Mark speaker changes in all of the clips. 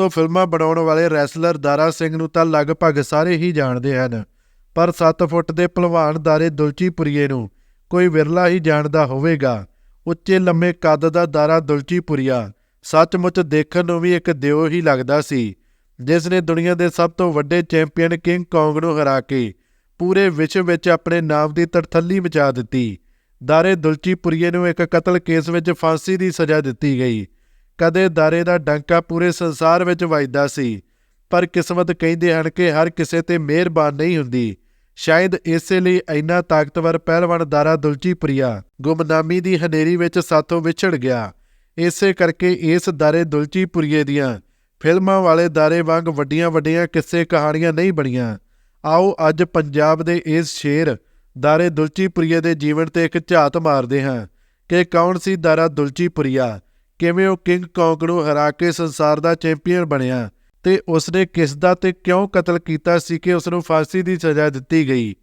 Speaker 1: ਤੋਂ ਫਿਲਮਾਂ ਬਣਾਉਣ ਵਾਲੇ ਰੈਸਲਰ ਦਾਰਾ ਸਿੰਘ ਨੂੰ ਤਾਂ ਲਗਭਗ ਸਾਰੇ ਹੀ ਜਾਣਦੇ ਹਨ। ਪਰ 7 ਫੁੱਟ ਦੇ ਭਲਵਾਨ ਦਾਰੇ ਦੁਲਚੀਪੁਰੀਏ ਨੂੰ ਕੋਈ ਵਿਰਲਾ ਹੀ ਜਾਣਦਾ ਹੋਵੇਗਾ। ਉੱਚੇ ਲੰਮੇ ਕੱਦ ਦਾ ਦਾਰਾ ਦੁਲਚੀਪੁਰੀਆ ਸੱਚਮੁੱਚ ਦੇਖਣ ਨੂੰ ਵੀ ਇੱਕ ਦਿਓ ਹੀ ਲੱਗਦਾ ਸੀ, ਜਿਸ ਨੇ ਦੁਨੀਆ ਦੇ ਸਭ ਤੋਂ ਵੱਡੇ ਚੈਂਪੀਅਨ ਕਿੰਗ ਕੌਂਗ ਨੂੰ ਹਰਾ ਕੇ ਪੂਰੇ ਵਿਸ਼ਵ ਵਿੱਚ ਆਪਣੇ ਨਾਮ ਦੀ ਤੜਥੱਲੀ ਮਚਾ ਦਿੱਤੀ। ਦਾਰੇ ਦੁਲਚੀਪੁਰੀਏ ਨੂੰ ਇੱਕ ਕਤਲ ਕੇਸ ਵਿੱਚ ਫਾਂਸੀ ਦੀ ਸਜ਼ਾ ਦਿੱਤੀ ਗਈ। ਕਦੇ ਦਾਰੇ ਦਾ ਡੰਕਾ ਪੂਰੇ ਸੰਸਾਰ ਵਿੱਚ ਵੱਜਦਾ ਸੀ, ਪਰ ਕਿਸਮਤ ਕਹਿੰਦੇ ਹਨ ਕਿ ਹਰ ਕਿਸੇ ਤੇ ਮਿਹਰਬਾਨ ਨਹੀਂ ਹੁੰਦੀ। ਸ਼ਾਇਦ ਇਸੇ ਲਈ ਇੰਨਾ ਤਾਕਤਵਰ ਪਹਿਲਵਾਨ ਦਾਰਾ ਦੁਲਚੀਪੁਰੀਆ ਗੁਮਨਾਮੀ ਦੀ ਹਨੇਰੀ ਵਿੱਚ ਸਾਥੋਂ ਵਿਛੜ ਗਿਆ। ਇਸੇ ਕਰਕੇ ਇਸ ਦਾਰੇ ਦੁਲਚੀਪੁਰੀਏ ਦੀਆਂ ਫਿਲਮਾਂ ਵਾਲੇ ਦਾਰੇ ਵਾਂਗ ਵੱਡੀਆਂ-ਵੱਡੀਆਂ ਕਿੱਸੇ ਕਹਾਣੀਆਂ ਨਹੀਂ ਬਣੀਆਂ। ਆਓ ਅੱਜ ਪੰਜਾਬ ਦੇ ਇਸ ਸ਼ੇਰ ਦਾਰੇ ਦੁਲਚੀਪੁਰੀਏ ਦੇ ਜੀਵਨ ਤੇ ਇੱਕ ਝਾਤ ਮਾਰਦੇ ਹਾਂ ਕਿ ਕੌਣ ਸੀ ਦਾਰਾ ਦੁਲਚੀਪੁਰੀਆ? ਕਿਵੇਂ ਉਹ ਕਿੰਗ ਕੌਂਗ ਨੂੰ ਹਰਾ ਕੇ ਸੰਸਾਰ ਦਾ ਚੈਂਪੀਅਨ ਬਣਿਆ ਤੇ ਉਸਨੇ ਕਿਸ ਦਾ ਤੇ ਕਿਉਂ ਕਤਲ ਕੀਤਾ ਸੀ ਕਿ ਉਸ ਨੂੰ ਫਾਂਸੀ ਦੀ ਸਜ਼ਾ ਦਿੱਤੀ ਗਈ?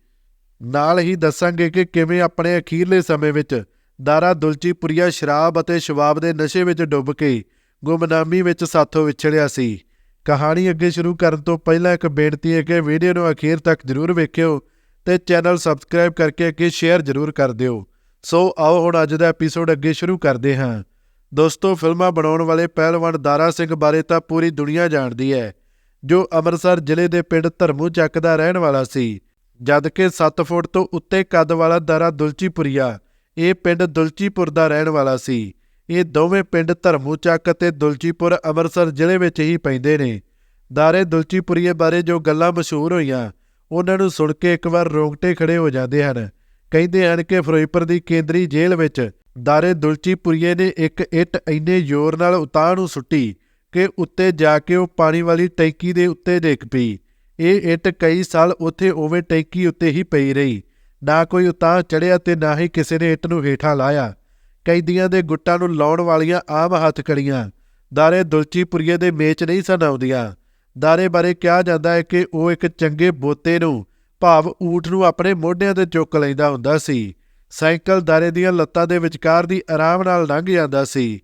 Speaker 1: ਨਾਲ ਹੀ ਦੱਸਾਂਗੇ ਕਿ ਕਿਵੇਂ ਆਪਣੇ ਅਖੀਰਲੇ ਸਮੇਂ ਵਿੱਚ ਦਾਰਾ ਦੁਲਚੀਪੁਰੀਆ ਸ਼ਰਾਬ ਅਤੇ ਸ਼ਵਾਬ ਦੇ ਨਸ਼ੇ ਵਿੱਚ ਡੁੱਬ ਕੇ ਗੁੰਮਨਾਮੀ ਵਿੱਚ ਸਾਥੋਂ ਵਿਛੜਿਆ ਸੀ। ਕਹਾਣੀ ਅੱਗੇ ਸ਼ੁਰੂ ਕਰਨ ਤੋਂ ਪਹਿਲਾਂ ਇੱਕ ਬੇਨਤੀ ਹੈ ਕਿ ਵੀਡੀਓ ਨੂੰ ਅਖੀਰ ਤੱਕ ਜ਼ਰੂਰ ਵੇਖਿਓ ਤੇ ਚੈਨਲ ਸਬਸਕ੍ਰਾਈਬ ਕਰਕੇ ਅੱਗੇ ਸ਼ੇਅਰ ਜ਼ਰੂਰ ਕਰ ਦਿਓ। ਸੋ ਆਓ ਹੁਣ ਅੱਜ ਦਾ ਐਪੀਸੋਡ ਅੱਗੇ ਸ਼ੁਰੂ ਕਰਦੇ ਹਾਂ। ਦੋਸਤੋ, ਫਿਲਮਾਂ ਬਣਾਉਣ ਵਾਲੇ ਪਹਿਲਵਾਨ ਦਾਰਾ ਸਿੰਘ ਬਾਰੇ ਤਾਂ ਪੂਰੀ ਦੁਨੀਆ ਜਾਣਦੀ ਹੈ, ਜੋ ਅੰਮ੍ਰਿਤਸਰ ਜ਼ਿਲ੍ਹੇ ਦੇ ਪਿੰਡ ਧਰਮੂ ਚੱਕ ਦਾ ਰਹਿਣ ਵਾਲਾ ਸੀ। ਜਦਕਿ 7 ਫੁੱਟ ਤੋਂ ਉੱਤੇ ਕੱਦ ਵਾਲਾ ਦਾਰਾ ਦੁਲਚੀਪੁਰੀਆ, ਇਹ ਪਿੰਡ ਦੁਲਚੀਪੁਰ ਦਾ ਰਹਿਣ ਵਾਲਾ ਸੀ। ਇਹ ਦੋਵੇਂ ਪਿੰਡ ਧਰਮੂ ਚੱਕ ਅਤੇ ਦੁਲਚੀਪੁਰ ਅੰਮ੍ਰਿਤਸਰ ਜ਼ਿਲ੍ਹੇ ਵਿੱਚ ਹੀ ਪੈਂਦੇ ਨੇ। ਦਾਰੇ ਦੁਲਚੀਪੁਰੀਏ ਬਾਰੇ ਜੋ ਗੱਲਾਂ ਮਸ਼ਹੂਰ ਹੋਈਆਂ, ਉਹਨਾਂ ਨੂੰ ਸੁਣ ਕੇ ਇੱਕ ਵਾਰ ਰੋਂਗਟੇ ਖੜੇ ਹੋ ਜਾਂਦੇ ਹਨ। ਕਹਿੰਦੇ ਹਨ ਕਿ ਫਿਰੋਜ਼ਪੁਰ ਦੀ ਕੇਂਦਰੀ ਜੇਲ੍ਹ ਵਿੱਚ ਦਾਰੇ ਦੁਲਚੀਪੁਰੀਏ ਨੇ ਇੱਕ ਇੱਟ ਇੰਨੇ ਜ਼ੋਰ ਨਾਲ ਉਤਾਂਹ ਨੂੰ ਸੁੱਟੀ ਕਿ ਉੱਤੇ ਜਾ ਕੇ ਉਹ ਪਾਣੀ ਵਾਲੀ ਟੈਂਕੀ ਦੇ ਉੱਤੇ ਡਿੱਗ ਪਈ। ਇਹ ਇੱਟ ਕਈ ਸਾਲ ਉੱਥੇ ਉਵੇਂ ਟੈਂਕੀ ਉੱਤੇ ਹੀ ਪਈ ਰਹੀ। ਨਾ ਕੋਈ ਉਤਾਂਹ ਚੜਿਆ ਤੇ ਨਾ ਹੀ ਕਿਸੇ ਨੇ ਇੱਟ ਨੂੰ ਹੇਠਾਂ ਲਾਇਆ। ਕੈਦੀਆਂ ਦੇ ਗੁੱਟਾਂ ਨੂੰ ਲਾਉਣ ਵਾਲੀਆਂ ਆਮ ਹੱਥਕੜੀਆਂ ਦਾਰੇ ਦੁਲਚੀਪੁਰੀਏ ਦੇ ਮੇਚ ਨਹੀਂ ਸਨ ਆਉਂਦੀਆਂ। ਦਾਰੇ ਬਾਰੇ ਕਿਹਾ ਜਾਂਦਾ ਹੈ ਕਿ ਉਹ ਇੱਕ ਚੰਗੇ ਬੋਤੇ ਨੂੰ ਭਾਵ ਊਠ ਨੂੰ ਆਪਣੇ ਮੋਢਿਆਂ ਤੇ ਚੁੱਕ ਲੈਂਦਾ ਹੁੰਦਾ ਸੀ। ਸਾਈਕਲ ਦਾਰੇ ਦੀਆਂ ਲੱਤਾਂ ਦੇ ਵਿਚਕਾਰ ਦੀ ਆਰਾਮ ਨਾਲ ਲੰਘ ਜਾਂਦਾ ਸੀ।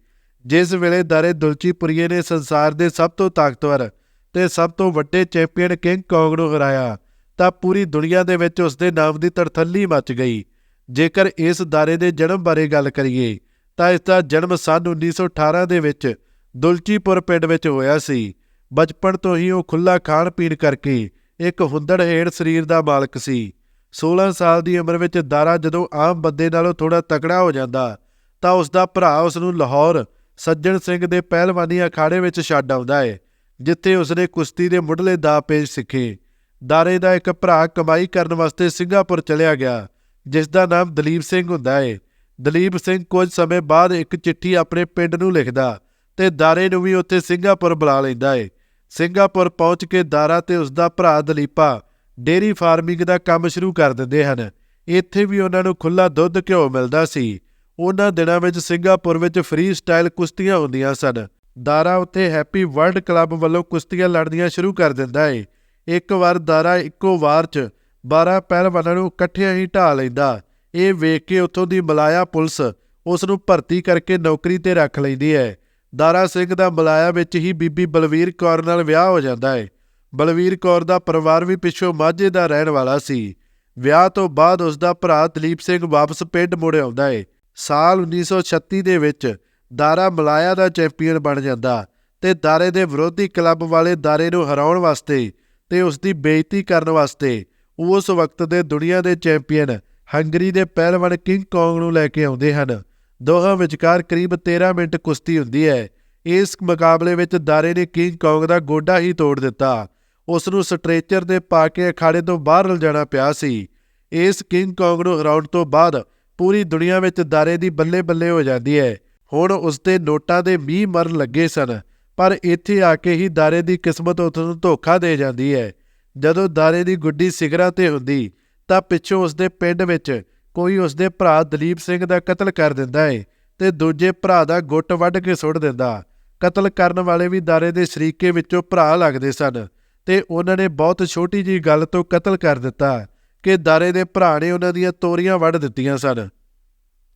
Speaker 1: ਜਿਸ ਵੇਲੇ ਦਾਰੇ ਦੁਲਚੀਪੁਰੀਏ ਨੇ ਸੰਸਾਰ ਦੇ ਸਭ ਤੋਂ ਤਾਕਤਵਰ ਤੇ ਸਭ ਤੋਂ ਵੱਡੇ ਚੈਂਪੀਅਨ ਕਿੰਗ ਕੌਂਗ ਨੂੰ ਹਰਾਇਆ, ਤਾਂ ਪੂਰੀ ਦੁਨੀਆ ਦੇ ਵਿੱਚ ਉਸ ਦੇ ਨਾਮ ਦੀ ਤਰਥੱਲੀ ਮਚ ਗਈ। ਜੇਕਰ ਇਸ ਦਾਰੇ ਦੇ ਜਨਮ ਬਾਰੇ ਗੱਲ ਕਰੀਏ, ਤਾਂ ਇਸ ਦਾ ਜਨਮ ਸੰਨ 1918 ਦੇ ਵਿੱਚ ਦੁਲਚੀਪੁਰ ਪਿੰਡ ਵਿੱਚ ਹੋਇਆ ਸੀ। ਬਚਪਨ ਤੋਂ ਹੀ ਉਹ ਖੁੱਲਾ ਖਾਣ ਪੀਣ ਕਰਕੇ ਇੱਕ ਹੁੰਦੜਹੇੜ ਸਰੀਰ ਦਾ ਮਾਲਕ ਸੀ। 16 ਸਾਲ ਦੀ ਉਮਰ ਵਿੱਚ ਦਾਰਾ ਜਦੋਂ ਆਮ ਬੰਦੇ ਨਾਲੋਂ ਥੋੜਾ ਤਕੜਾ ਹੋ ਜਾਂਦਾ, ਤਾਂ ਉਸ ਦਾ ਭਰਾ ਉਸ ਨੂੰ ਲਾਹੌਰ ਸੱਜਣ ਸਿੰਘ ਦੇ ਪਹਿਲਵਾਨੀ ਅਖਾੜੇ ਵਿੱਚ ਛੱਡ ਆਉਂਦਾ ਹੈ ਜਿੱਥੇ ਉਸਨੇ ਕੁਸ਼ਤੀ ਦੇ ਮੁੱਢਲੇ ਦਾ ਪੇਸ਼ ਸਿੱਖੇ। ਦਾਰੇ ਦਾ ਇੱਕ ਭਰਾ ਕਮਾਈ ਕਰਨ ਵਾਸਤੇ ਸਿੰਗਾਪੁਰ ਚਲਿਆ ਗਿਆ ਜਿਸ ਦਾ ਨਾਮ ਦਲੀਪ ਸਿੰਘ ਹੁੰਦਾ ਹੈ ਦਲੀਪ ਸਿੰਘ ਕੁਝ ਸਮੇਂ ਬਾਅਦ ਇੱਕ ਚਿੱਠੀ ਆਪਣੇ ਪਿੰਡ ਨੂੰ ਲਿਖਦਾ ਤੇ ਦਾਰੇ ਨੂੰ ਵੀ ਉੱਥੇ ਸਿੰਗਾਪੁਰ ਬੁਲਾ ਲੈਂਦਾ ਹੈ ਸਿੰਗਾਪੁਰ ਪਹੁੰਚ ਕੇ ਦਾਰਾ ਤੇ ਉਸ ਦਾ ਭਰਾ ਦਲੀਪਾ ਡੇਰੀ ਫਾਰਮਿੰਗ ਦਾ ਕੰਮ ਸ਼ੁਰੂ ਕਰ ਦਿੰਦੇ ਹਨ। ਇੱਥੇ ਵੀ ਉਹਨਾਂ ਨੂੰ ਖੁੱਲਾ ਦੁੱਧ ਘਿਓ ਮਿਲਦਾ ਸੀ। ਉਹਨਾਂ ਦਿਨਾਂ ਵਿੱਚ ਸਿੰਗਾਪੁਰ ਵਿੱਚ ਫ੍ਰੀ ਸਟਾਈਲ ਕੁਸ਼ਤੀਆਂ ਹੁੰਦੀਆਂ ਸਨ। ਦਾਰਾ ਉੱਥੇ ਹੈਪੀ ਵਰਲਡ ਕਲੱਬ ਵੱਲੋਂ ਕੁਸ਼ਤੀਆਂ ਲੜਨੀਆਂ ਸ਼ੁਰੂ ਕਰ ਦਿੰਦਾ ਏ। ਇੱਕ ਵਾਰ ਦਾਰਾ ਇੱਕੋ ਵਾਰ 'ਚ 12 ਪਹਿਲਵਾਨਾਂ ਨੂੰ ਇਕੱਠਿਆਂ ਹੀ ਢਾ ਲੈਂਦਾ। ਇਹ ਵੇਖ ਕੇ ਉੱਥੋਂ ਦੀ ਮਲਾਇਆ ਪੁਲਿਸ ਉਸ ਨੂੰ ਭਰਤੀ ਕਰਕੇ ਨੌਕਰੀ ਤੇ ਰੱਖ ਲੈਂਦੀ ਹੈ ਦਾਰਾ ਸਿੰਘ ਦਾ ਮਲਾਇਆ ਵਿੱਚ ਹੀ ਬੀਬੀ ਬਲਵੀਰ ਕੌਰ ਨਾਲ ਵਿਆਹ ਹੋ ਜਾਂਦਾ ਹੈ ਬਲਵੀਰ ਕੌਰ ਦਾ ਪਰਿਵਾਰ ਵੀ ਪਿੱਛੋਂ ਮਾਝੇ ਦਾ ਰਹਿਣ ਵਾਲਾ ਸੀ। ਵਿਆਹ ਤੋਂ ਬਾਅਦ ਉਸ ਦਾ ਭਰਾ ਦਲੀਪ ਸਿੰਘ ਵਾਪਸ ਪਿੰਡ ਮੁੜ ਆਉਂਦਾ ਏ। ਸਾਲ 1936 ਦੇ ਵਿੱਚ ਦਾਰਾ ਮਲਾਇਆ ਦਾ ਚੈਂਪੀਅਨ ਬਣ ਜਾਂਦਾ ਤੇ ਦਾਰੇ ਦੇ ਵਿਰੋਧੀ ਕਲੱਬ ਵਾਲੇ ਦਾਰੇ ਨੂੰ ਹਰਾਉਣ ਵਾਸਤੇ ਤੇ ਉਸ ਦੀ ਬੇਇੱਜ਼ਤੀ ਕਰਨ ਵਾਸਤੇ ਉਸ ਵਕਤ ਦੇ ਦੁਨੀਆ ਦੇ ਚੈਂਪੀਅਨ ਹੰਗਰੀ ਦੇ ਪਹਿਲਵਾਨ ਕਿੰਗ ਕੌਂਗ ਨੂੰ ਲੈ ਕੇ ਆਉਂਦੇ ਹਨ। ਦੋਹਾਂ ਵਿਚਕਾਰ ਕਰੀਬ 13 ਮਿੰਟ ਕੁਸ਼ਤੀ ਹੁੰਦੀ ਹੈ। ਇਸ ਮੁਕਾਬਲੇ ਵਿੱਚ ਦਾਰੇ ਨੇ ਕਿੰਗ ਕੌਂਗ ਦਾ ਗੋਡਾ ਹੀ ਤੋੜ ਦਿੱਤਾ। ਉਸ ਨੂੰ ਸਟ੍ਰੈਚਰ ਦੇ ਪਾ ਕੇ ਅਖਾੜੇ ਤੋਂ ਬਾਹਰ ਲਿਜਾਣਾ ਪਿਆ ਸੀ। ਇਸ ਕਿੰਗ ਕੌਂਗ ਨੂੰ ਹਰਾਉਣ ਤੋਂ ਬਾਅਦ ਪੂਰੀ ਦੁਨੀਆ ਵਿੱਚ ਦਾਰੇ ਦੀ ਬੱਲੇ ਬੱਲੇ ਹੋ ਜਾਂਦੀ ਹੈ। ਹੁਣ ਉਸ ਦੇ ਨੋਟਾਂ ਦੇ ਮੀਂਹ ਮਰਨ ਲੱਗੇ ਸਨ, ਪਰ ਇੱਥੇ ਆ ਕੇ ਹੀ ਦਾਰੇ ਦੀ ਕਿਸਮਤ ਉਸ ਨੂੰ ਧੋਖਾ ਦੇ ਜਾਂਦੀ ਹੈ। ਜਦੋਂ ਦਾਰੇ ਦੀ ਗੁੱਡੀ ਸਿਗਰਾਂ ਤੇ ਹੁੰਦੀ, ਤਾਂ ਪਿੱਛੋਂ ਉਸ ਦੇ ਪਿੰਡ ਵਿੱਚ ਕੋਈ ਉਸ ਦੇ ਭਰਾ ਦਲੀਪ ਸਿੰਘ ਦਾ ਕਤਲ ਕਰ ਦਿੰਦਾ ਹੈ ਤੇ ਦੂਜੇ ਭਰਾ ਦਾ ਗੁੱਟ ਵੱਢ ਕੇ ਸੁੱਟ ਦਿੰਦਾ। ਕਤਲ ਕਰਨ ਵਾਲੇ ਵੀ ਦਾਰੇ ਦੇ ਸ਼ਰੀਕੇ ਵਿੱਚੋਂ ਭਰਾ ਲੱਗਦੇ ਸਨ। ਤੇ ਉਹਨਾਂ ਨੇ ਬਹੁਤ ਛੋਟੀ ਜੀ ਗੱਲ ਤੋਂ ਕਤਲ ਕਰ ਦਿੱਤਾ ਕਿ ਦਾਰੇ ਦੇ ਭਰਾ ਨੇ ਉਹਨਾਂ ਦੀਆਂ ਤੋਰੀਆਂ ਵੱਢ ਦਿੱਤੀਆਂ ਸਨ।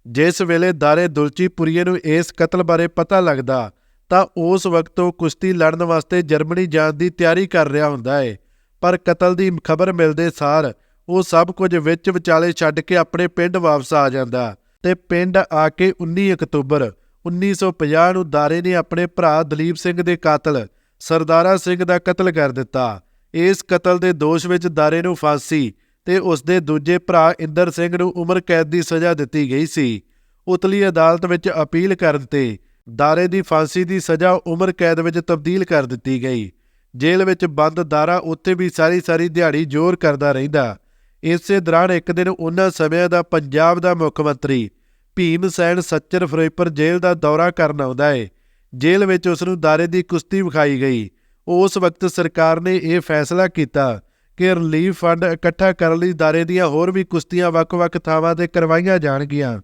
Speaker 1: ਜਿਸ ਵੇਲੇ ਦਾਰੇ ਦੁਲਚੀਪੁਰੀਏ ਨੂੰ ਇਸ ਕਤਲ ਬਾਰੇ ਪਤਾ ਲੱਗਦਾ, ਤਾਂ ਉਸ ਵਕਤ ਉਹ ਕੁਸ਼ਤੀ ਲੜਨ ਵਾਸਤੇ ਜਰਮਨੀ ਜਾਣ ਦੀ ਤਿਆਰੀ ਕਰ ਰਿਹਾ ਹੁੰਦਾ ਹੈ ਪਰ ਕਤਲ ਦੀ ਖਬਰ ਮਿਲਦੇ ਸਾਰ ਉਹ ਸਭ ਕੁਝ ਵਿੱਚ ਵਿਚਾਲੇ ਛੱਡ ਕੇ ਆਪਣੇ ਪਿੰਡ ਵਾਪਸ ਆ ਜਾਂਦਾ ਤੇ ਪਿੰਡ ਆ ਕੇ 19 ਅਕਤੂਬਰ 1950 ਨੂੰ ਦਾਰੇ ਨੇ ਆਪਣੇ ਭਰਾ ਦਲੀਪ ਸਿੰਘ ਦੇ ਕਾਤਲ ਸਰਦਾਰਾ ਸਿੰਘ ਦਾ ਕਤਲ ਕਰ ਦਿੱਤਾ। ਇਸ ਕਤਲ ਦੇ ਦੋਸ਼ ਵਿੱਚ ਦਾਰੇ ਨੂੰ ਫਾਂਸੀ ਤੇ ਉਸ ਦੇ ਦੂਜੇ ਭਰਾ ਇੰਦਰ ਸਿੰਘ ਨੂੰ ਉਮਰ ਕੈਦ ਦੀ ਸਜ਼ਾ ਦਿੱਤੀ ਗਈ ਸੀ। ਉਤਲੀ ਅਦਾਲਤ ਵਿੱਚ ਅਪੀਲ ਕਰਨ ਤੇ ਦਾਰੇ ਦੀ ਫਾਂਸੀ ਦੀ ਸਜ਼ਾ ਉਮਰ ਕੈਦ ਵਿੱਚ ਤਬਦੀਲ ਕਰ ਦਿੱਤੀ ਗਈ। ਜੇਲ੍ਹ ਵਿੱਚ ਬੰਦ ਦਾਰਾ ਉੱਥੇ ਵੀ ਸਾਰੀ ਸਾਰੀ ਦਿਹਾੜੀ ਜ਼ੋਰ ਕਰਦਾ ਰਹਿੰਦਾ। ਇਸੇ ਦੌਰਾਨ ਇੱਕ ਦਿਨ ਉਹਨਾਂ ਸਮਿਆਂ ਦਾ ਪੰਜਾਬ ਦਾ ਮੁੱਖ ਮੰਤਰੀ ਭੀਮ ਸੈਨ ਸੱਚਰ ਫਿਰੋਜ਼ਪੁਰ ਜੇਲ੍ਹ ਦਾ ਦੌਰਾ ਕਰਨ ਆਉਂਦਾ ਏ। ਜੇਲ੍ਹ ਵਿੱਚ ਉਸ ਨੂੰ ਦਾਰੇ ਦੀ ਕੁਸ਼ਤੀ ਵਿਖਾਈ ਗਈ। ਉਸ ਵਕਤ ਸਰਕਾਰ ਨੇ ਇਹ ਫੈਸਲਾ ਕੀਤਾ ਕਿ ਰਿਲੀਫ ਫੰਡ ਇਕੱਠਾ ਕਰਨ ਲਈ ਦਾਰੇ ਦੀਆਂ ਹੋਰ ਵੀ ਕੁਸ਼ਤੀਆਂ ਵੱਖ-ਵੱਖ ਥਾਵਾਂ ਤੇ ਕਰਵਾਈਆਂ ਜਾਣਗੀਆਂ।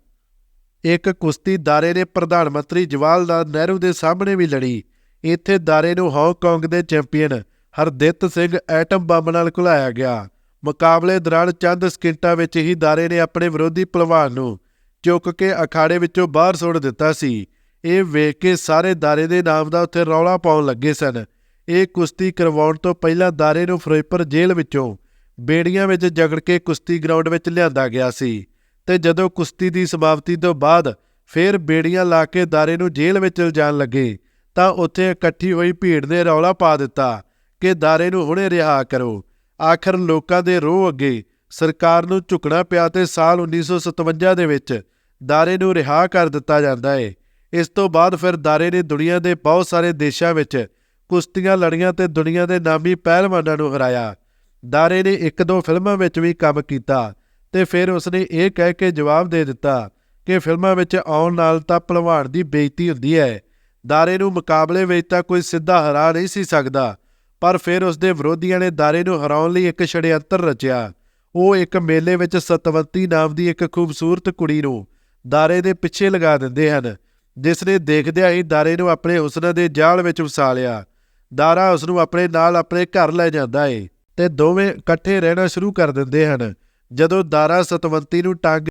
Speaker 1: ਇੱਕ ਕੁਸ਼ਤੀ ਦਾਰੇ ਨੇ ਪ੍ਰਧਾਨ ਮੰਤਰੀ ਜਵਾਹਰ ਲਾਲ ਨਹਿਰੂ ਦੇ ਸਾਹਮਣੇ ਵੀ ਲੜੀ। ਇੱਥੇ ਦਾਰੇ ਨੂੰ ਹਾਂਗਕਾਂਗ ਦੇ champion Hardit Singh atom bomb ਨਾਲ ਘੁਲਾਇਆ ਗਿਆ। ਮੁਕਾਬਲੇ ਦੌਰਾਨ ਚੰਦ ਸਕਿੰਟਾਂ ਵਿੱਚ ਹੀ ਦਾਰੇ ਨੇ ਆਪਣੇ ਵਿਰੋਧੀ ਪਹਿਲਵਾਨ ਨੂੰ ਚੁੱਕ ਕੇ ਅਖਾੜੇ ਵਿੱਚੋਂ ਬਾਹਰ ਸੁੱਟ ਦਿੱਤਾ ਸੀ। ਇਹ ਵੇਖ ਕੇ ਸਾਰੇ ਦਾਰੇ ਦੇ ਨਾਮ ਦਾ ਉੱਥੇ ਰੌਲਾ ਪਾਉਣ ਲੱਗੇ ਸਨ। ਇਹ ਕੁਸ਼ਤੀ ਕਰਵਾਉਣ ਤੋਂ ਪਹਿਲਾਂ ਦਾਰੇ ਨੂੰ ਫਿਰੋਜ਼ਪੁਰ ਜੇਲ੍ਹ ਵਿੱਚੋਂ ਬੇੜੀਆਂ ਵਿੱਚ ਜਗੜ ਕੇ ਕੁਸ਼ਤੀ ਗਰਾਊਂਡ ਵਿੱਚ ਲਿਆਂਦਾ ਗਿਆ ਸੀ ਤੇ ਜਦੋਂ ਕੁਸ਼ਤੀ ਦੀ ਸਮਾਪਤੀ ਤੋਂ ਬਾਅਦ ਫੇਰ ਬੇੜੀਆਂ ਲਾ ਕੇ ਦਾਰੇ ਨੂੰ ਜੇਲ੍ਹ ਵਿੱਚ ਲਿਜਾਣ ਲੱਗੇ ਤਾਂ ਉੱਥੇ ਇਕੱਠੀ ਹੋਈ ਭੀੜ ਨੇ ਰੌਲਾ ਪਾ ਦਿੱਤਾ ਕਿ ਦਾਰੇ ਨੂੰ ਹੁਣੇ ਰਿਹਾ ਕਰੋ। ਆਖਰ ਲੋਕਾਂ ਦੇ ਰੋਹ ਅੱਗੇ ਸਰਕਾਰ ਨੂੰ ਝੁਕਣਾ ਪਿਆ ਤੇ ਸਾਲ 1957 ਦੇ ਵਿੱਚ ਦਾਰੇ ਨੂੰ ਰਿਹਾ ਕਰ ਦਿੱਤਾ ਜਾਂਦਾ ਏ। ਇਸ ਤੋਂ ਬਾਅਦ ਫਿਰ ਦਾਰੇ ਨੇ ਦੁਨੀਆ ਦੇ ਬਹੁਤ ਸਾਰੇ ਦੇਸ਼ਾਂ ਵਿੱਚ ਕੁਸ਼ਤੀਆਂ ਲੜੀਆਂ ਤੇ ਦੁਨੀਆ ਦੇ ਨਾਮੀ ਪਹਿਲਵਾਨਾਂ ਨੂੰ ਹਰਾਇਆ। ਦਾਰੇ ਨੇ ਇੱਕ ਦੋ ਫਿਲਮਾਂ ਵਿੱਚ ਵੀ ਕੰਮ ਕੀਤਾ ਤੇ ਫਿਰ ਉਸਨੇ ਇਹ ਕਹਿ ਕੇ ਜਵਾਬ ਦੇ ਦਿੱਤਾ ਕਿ ਫਿਲਮਾਂ ਵਿੱਚ ਆਉਣ ਨਾਲ ਤਾਂ ਪਹਿਲਵਾਨ ਦੀ ਬੇਇੱਜ਼ਤੀ ਹੁੰਦੀ ਹੈ। ਦਾਰੇ ਨੂੰ ਮੁਕਾਬਲੇ ਵਿੱਚ ਤਾਂ ਕੋਈ ਸਿੱਧਾ ਹਰਾ ਨਹੀਂ ਸੀ ਸਕਦਾ, ਪਰ ਫਿਰ ਉਸਦੇ ਵਿਰੋਧੀਆਂ ਨੇ ਦਾਰੇ ਨੂੰ ਹਰਾਉਣ ਲਈ ਇੱਕ ਛੜਯੰਤਰ ਰਚਿਆ। ਉਹ ਇੱਕ ਮੇਲੇ ਵਿੱਚ ਸਤਵੰਤੀ ਨਾਮ ਦੀ ਇੱਕ ਖੂਬਸੂਰਤ ਕੁੜੀ ਨੂੰ ਦਾਰੇ ਦੇ ਪਿੱਛੇ ਲਗਾ ਦਿੰਦੇ ਹਨ। ਜਿਸ ਨੇ ਦੇਖਦਿਆਂ ਹੀ ਦਾਰੇ ਨੂੰ ਆਪਣੇ ਹੁਸਨ ਦੇ ਜਾਲ ਵਿੱਚ ਵਸਾ ਲਿਆ। ਦਾਰਾ ਉਸ ਨੂੰ ਆਪਣੇ ਨਾਲ ਆਪਣੇ ਘਰ ਲੈ ਜਾਂਦਾ ਏ ਤੇ ਦੋਵੇਂ ਇਕੱਠੇ ਰਹਿਣਾ ਸ਼ੁਰੂ ਕਰ ਦਿੰਦੇ ਹਨ। ਜਦੋਂ ਦਾਰਾ ਸਤਵੰਤੀ ਨੂੰ ਟੰਗ